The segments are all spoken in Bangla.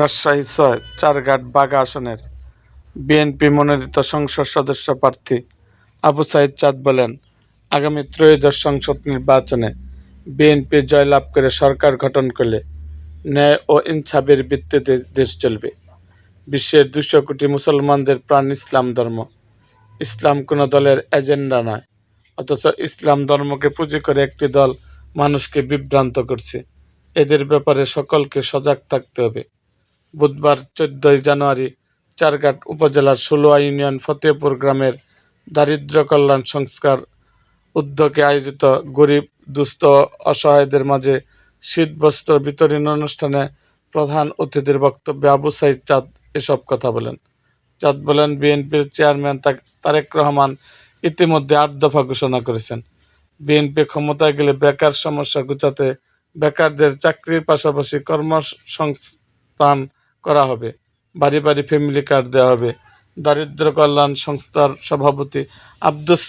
রাজশাহী ছয়, চারঘাট বাগা আসনের। বিএনপি মনোনীত সংসদ সদস্য প্রার্থী আবু সাইদ চাঁদ বলেন, আগামী ত্রয়োদশ সংসদ নির্বাচনে বিএনপি জয়লাভ করে সরকার গঠন করলে ন্যায় ও ইনসাফের ভিত্তিতে দেশ চলবে। বিশ্বের দুশো কোটি মুসলমানদের প্রাণ ইসলাম ধর্ম। ইসলাম কোনো দলের এজেন্ডা নয়, অথচ ইসলাম ধর্মকে পুঁজি করে একটি দল মানুষকে বিভ্রান্ত করছে। এদের ব্যাপারে সকলকে সজাগ থাকতে হবে। বুধবার চোদ্দই জানুয়ারি চারঘাট উপজেলার ষোলোয়া ইউনিয়ন ফতেপুর গ্রামের দারিদ্র্য কল্যাণ সংস্কার উদ্যোগে আয়োজিত গরিব, দুস্থ, অসহায়দের মাঝে শীতবস্ত্র বিতরণ অনুষ্ঠানে প্রধান অতিথির বক্তব্যে আবু সাইদ চাঁদ এসব কথা বলেন। চাঁদ বলেন, বিএনপির চেয়ারম্যান তারেক রহমান ইতিমধ্যে আট দফা ঘোষণা করেছেন। বিএনপি ক্ষমতায় গেলে বেকার সমস্যা গুছাতে বেকারদের চাকরির পাশাপাশি কর্মসংস্থান করা হবে। বাড়ি বাড়ি ফ্যামিলি কার্ড দেওয়া হবে। দারিদ্র কল্যাণ সংস্থার সভাপতি আব্দুস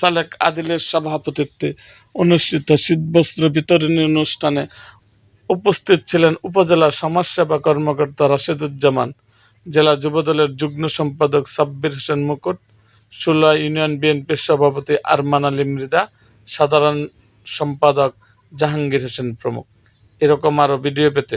সালেক আদিলের সভাপতিত্বে অনুষ্ঠিত শীতবস্ত্র বিতরণী অনুষ্ঠানে উপস্থিত ছিলেন উপজেলা সমাজসেবা কর্মকর্তা রাশেদুজ্জামান, জেলা যুবদলের যুগ্ম সম্পাদক সাব্বির হোসেন মুকুট ষোলো ইউনিয়ন বিএনপির সভাপতি আরমান আলী মৃদা সাধারণ সম্পাদক জাহাঙ্গীর হোসেন প্রমুখ। এরকম আরও ভিডিও পেতে